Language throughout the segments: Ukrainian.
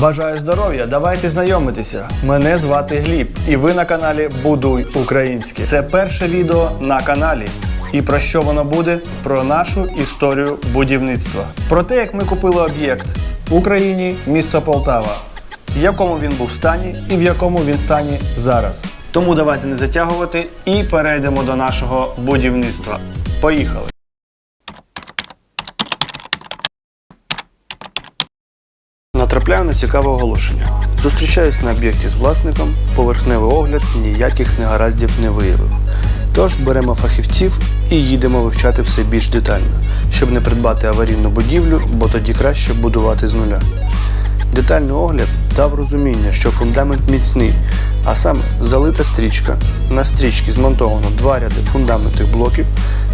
Бажаю здоров'я, давайте знайомитися. Мене звати Гліб, і ви на каналі Будуй Українське. Це перше відео на каналі. І про що воно буде? Про нашу історію будівництва. Про те, як ми купили об'єкт в Україні, місто Полтава, в якому він був в стані і в якому він стані зараз. Тому давайте не затягувати і перейдемо до нашого будівництва. Поїхали! Натрапляю на цікаве оголошення. Зустрічаюсь на об'єкті з власником, поверхневий огляд ніяких негараздів не виявив. Тож беремо фахівців і їдемо вивчати все більш детально, щоб не придбати аварійну будівлю, бо тоді краще будувати з нуля. Детальний огляд дав розуміння, що фундамент міцний, а саме залита стрічка. На стрічці змонтовано два ряди фундаментних блоків,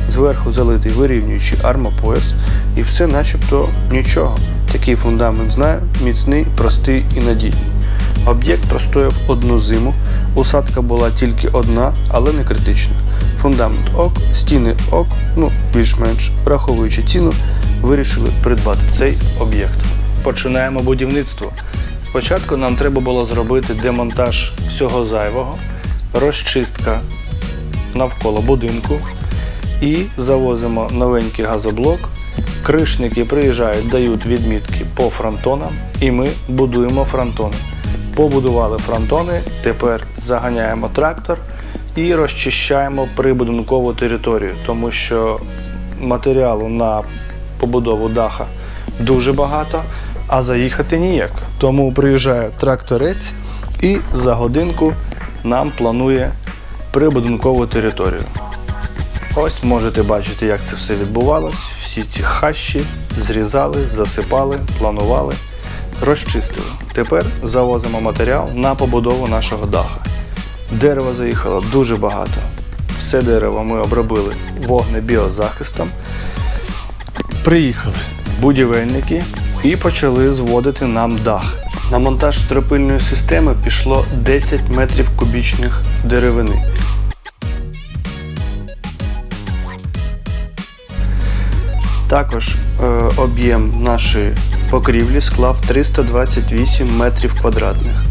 зверху залитий вирівнюючий армопояс, і все начебто нічого. Такий фундамент знаю, міцний, простий і надійний. Об'єкт простояв одну зиму, усадка була тільки одна, але не критична. Фундамент ок, стіни ок, ну більш-менш враховуючи ціну, вирішили придбати цей об'єкт. Починаємо будівництво. Спочатку нам треба було зробити демонтаж всього зайвого, розчистка навколо будинку і завозимо новенький газоблок. Кришники приїжджають, дають відмітки по фронтонам, і ми будуємо фронтони. Побудували фронтони, тепер заганяємо трактор і розчищаємо прибудинкову територію, тому що матеріалу на побудову даха дуже багато, а заїхати ніяк. Тому приїжджає тракторець і за годинку нам планує прибудинкову територію. Ось можете бачити, як це все відбувалось. Всі ці хащі зрізали, засипали, планували, розчистили. Тепер завозимо матеріал на побудову нашого даха. Дерева заїхало дуже багато. Все дерево ми обробили вогнебіозахистом. Приїхали будівельники і почали зводити нам дах. На монтаж стропильної системи пішло 10 метрів кубічних деревини. Також е, об'єм нашої покрівлі склав 328 метрів квадратних.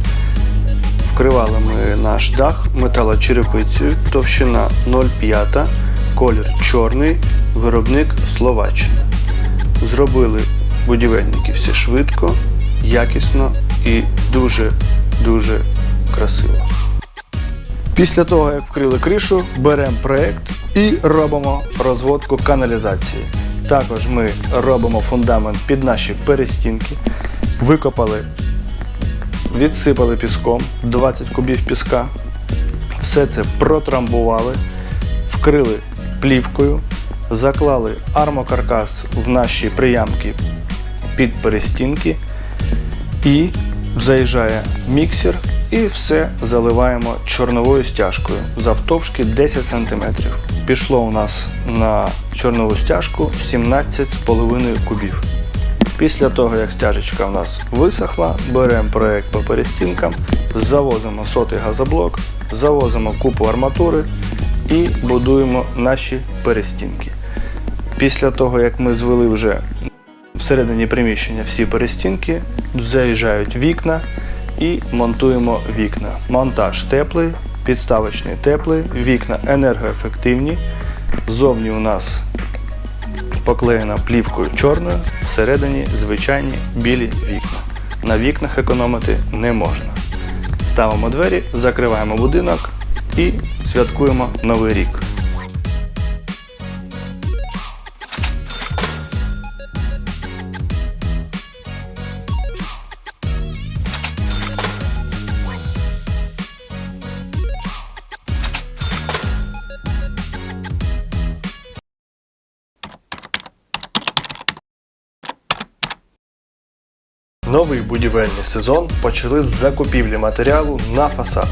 Вкривали ми наш дах металочерепицею, товщина 0,5, колір чорний, виробник Словаччина. Зробили будівельники все швидко, якісно і дуже-дуже красиво. Після того, як вкрили кришу, беремо проєкт і робимо розводку каналізації. Також ми робимо фундамент під наші перестінки, викопали, відсипали піском 20 кубів піска. Все це протрамбували, вкрили плівкою, заклали армокаркас в наші приямки під перестінки і заїжджає міксер і все заливаємо чорновою стяжкою завтовшки 10 см. Пішло у нас на чорнову стяжку 17,5 кубів. Після того, як стяжечка у нас висохла, беремо проєкт по перестінкам, завозимо сотий газоблок, завозимо купу арматури і будуємо наші перестінки. Після того, як ми звели вже всередині приміщення всі перестінки, заїжджають вікна і монтуємо вікна. Монтаж теплий, підставочний теплий, вікна енергоефективні. Зовні у нас поклеєна плівкою чорною, всередині звичайні білі вікна. На вікнах економити не можна. Ставимо двері, закриваємо будинок і святкуємо Новий рік. Новий будівельний сезон почали з закупівлі матеріалу на фасад.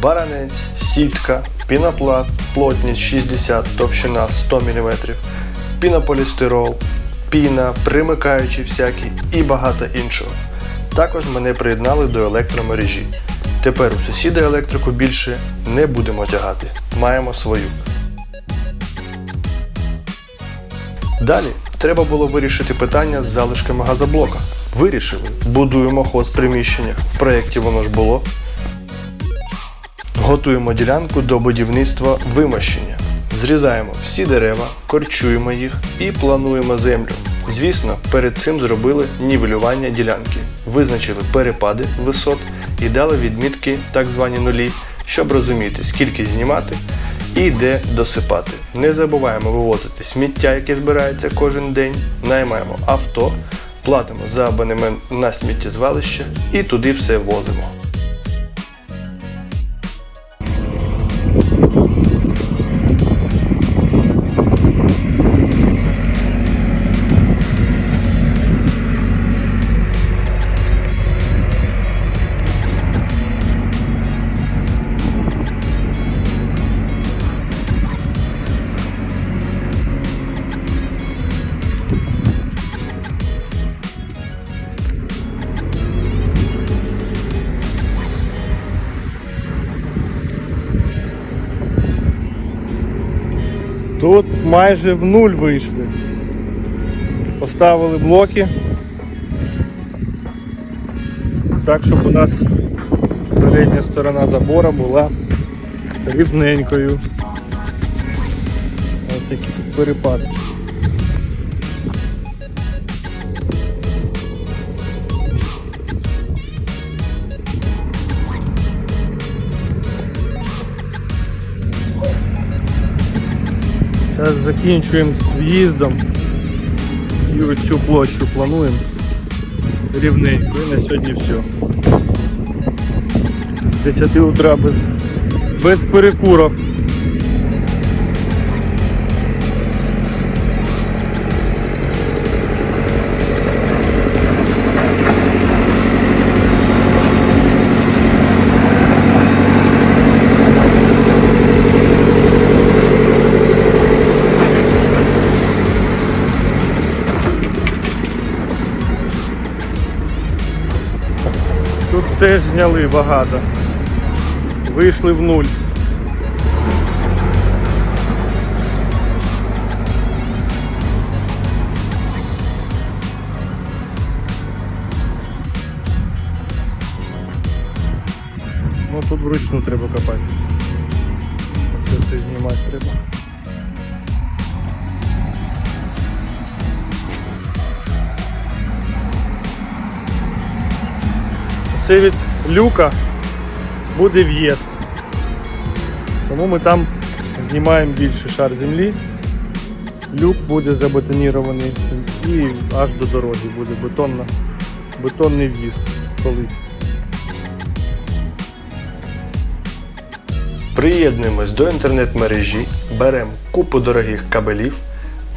Баранець, сітка, пінопласт, плотність 60, товщина 100 мм, пінополістирол, піна, примикаючі всякі і багато іншого. Також мене приєднали до електромережі. Тепер у сусіда електрику більше не будемо тягати. Маємо свою. Далі Треба було вирішити питання з залишками газоблока. Вирішили, будуємо хоз приміщення. В проєкті воно ж було. Готуємо ділянку до будівництва вимощення. Зрізаємо всі дерева, корчуємо їх і плануємо землю. Звісно, перед цим зробили нівелювання ділянки, визначили перепади висот і дали відмітки так звані нулі, щоб розуміти, скільки знімати і де досипати. Не забуваємо вивозити сміття, яке збирається кожен день, наймаємо авто, платимо за абонемент на сміттєзвалище і туди все возимо. Майже в нуль вийшли. Поставили блоки. Так, щоб у нас передня сторона забора була рівненькою. Ось тут перепади. Зараз закінчуємо з в'їздом і оцю площу плануємо рівненько. І на сьогодні все. З 10 утра без, без перекурок. Теж зняли багато. Вийшли в нуль. Ну тут вручну треба копати. Це все знімати треба. Це від люка буде в'їзд. Тому ми там знімаємо більший шар землі. Люк буде забетонірований і аж до дороги буде бетонна, бетонний в'їзд колись. Приєднуємось до інтернет-мережі, беремо купу дорогих кабелів,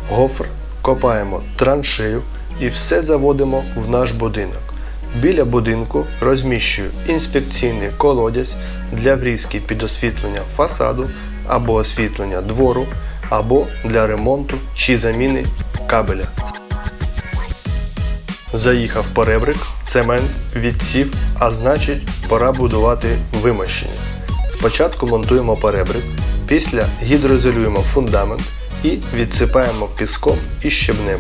гофр, копаємо траншею і все заводимо в наш будинок. Біля будинку розміщую інспекційний колодязь для врізки під освітлення фасаду або освітлення двору, або для ремонту чи заміни кабеля. Заїхав поребрик, цемент відсів, а значить пора будувати вимощення. Спочатку монтуємо поребрик, після гідроізолюємо фундамент і відсипаємо піском і щебнем.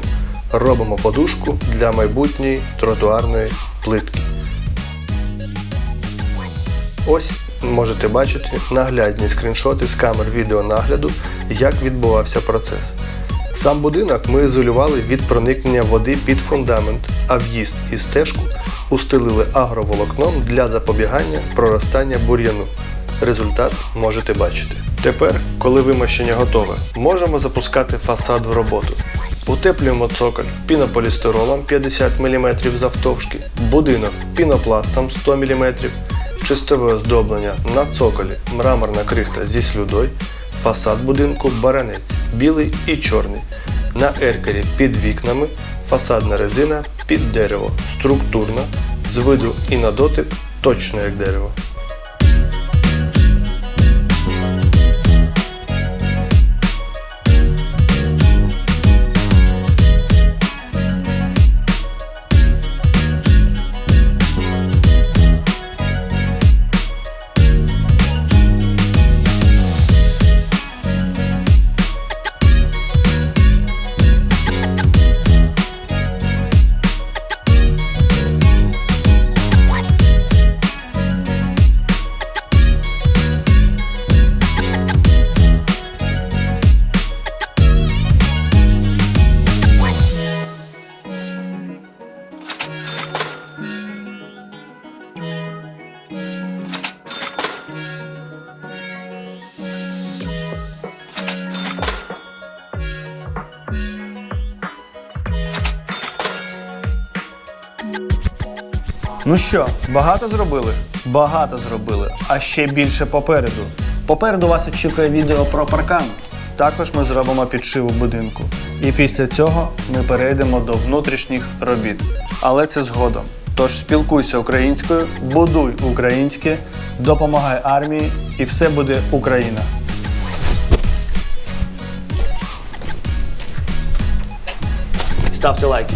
Робимо подушку для майбутньої тротуарної плитки. Ось можете бачити наглядні скріншоти з камер відеонагляду, як відбувався процес. Сам будинок ми ізолювали від проникнення води під фундамент, а в'їзд і стежку устелили агроволокном для запобігання проростання бур'яну. Результат можете бачити. Тепер, коли вимощення готове, можемо запускати фасад в роботу. Утеплюємо цоколь пінополістиролом 50 мм завтовшки, будинок пінопластом 100 мм, чистове оздоблення на цоколі, мраморна крихта зі слюдою, фасад будинку баранець, білий і чорний. На еркері під вікнами, фасадна резина під дерево, структурна, з виду і на дотик точно як дерево. Ну що, багато зробили? Багато зробили, а ще більше попереду. Попереду вас очікує відео про паркан. Також ми зробимо підшиву будинку. І після цього ми перейдемо до внутрішніх робіт. Але це згодом. Тож спілкуйся українською, будуй українське, допомагай армії, і все буде Україна. Ставте лайки.